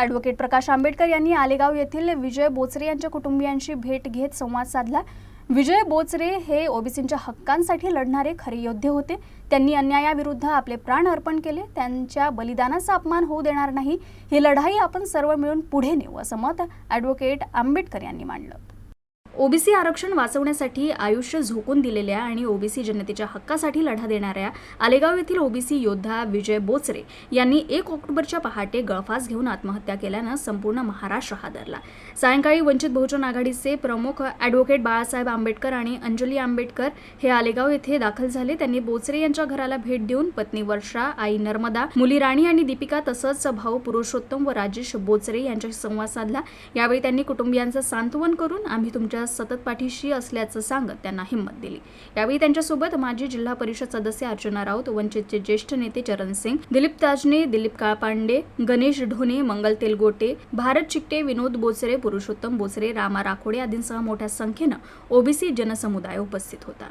Advocate Prakash Ambedkar यांनी आलेगाव येथील विजय बोचरे यांच्या कुटुंबियांशी भेट घेत संवाद साधला. विजय बोचरे हे ओबीसींच्या हक्कांसाठी लढणारे खरे योद्धे होते. त्यांनी अन्यायाविरुद्ध आपले प्राण अर्पण केले. त्यांच्या बलिदानाचा अपमान होऊ देणार नाही. ही लढाई आपण सर्व मिळून पुढे नेऊ असं मत ॲडव्होकेट आंबेडकर यांनी मांडलं. ओबीसी आरक्षण वाचवण्यासाठी आयुष्य झोकून दिलेल्या आणि ओबीसी जनतेच्या हक्कासाठी लढा देणाऱ्या आलेगाव येथील ओबीसी योद्धा विजय बोचरे यांनी एक ऑक्टोबरच्या पहाटे गळफास घेऊन आत्महत्या केल्यानं संपूर्ण महाराष्ट्र हादरला. सायंकाळी वंचित बहुजन आघाडीचे प्रमुख ॲडव्होकेट बाळासाहेब आंबेडकर आणि अंजली आंबेडकर हे आलेगाव येथे दाखल झाले. त्यांनी बोचरे यांच्या घराला भेट देऊन पत्नी वर्षा आई नर्मदा मुली राणी आणि दीपिका तसंच भाऊ पुरुषोत्तम व राजेश बोचरे यांच्याशी संवाद साधला. यावेळी त्यांनी कुटुंबियांचं सांत्वन करून आम्ही तुमच्या सतत पाठीशी असल्याचं सांगत त्यांना हिंमत दिली. यावेळी त्यांच्यासोबत माजी जिल्हा परिषद सदस्य अर्चना राऊत वंचितचे ज्येष्ठ नेते चरण सिंग दिलीप ताजने दिलीप काळपांडे गणेश ढोणे मंगल तेलगोटे भारत चिकटे विनोद बोचरे पुरुषोत्तम बोचरे रामा राखोडे आदींसह मोठ्या संख्येनं ओबीसी जनसमुदाय उपस्थित होता.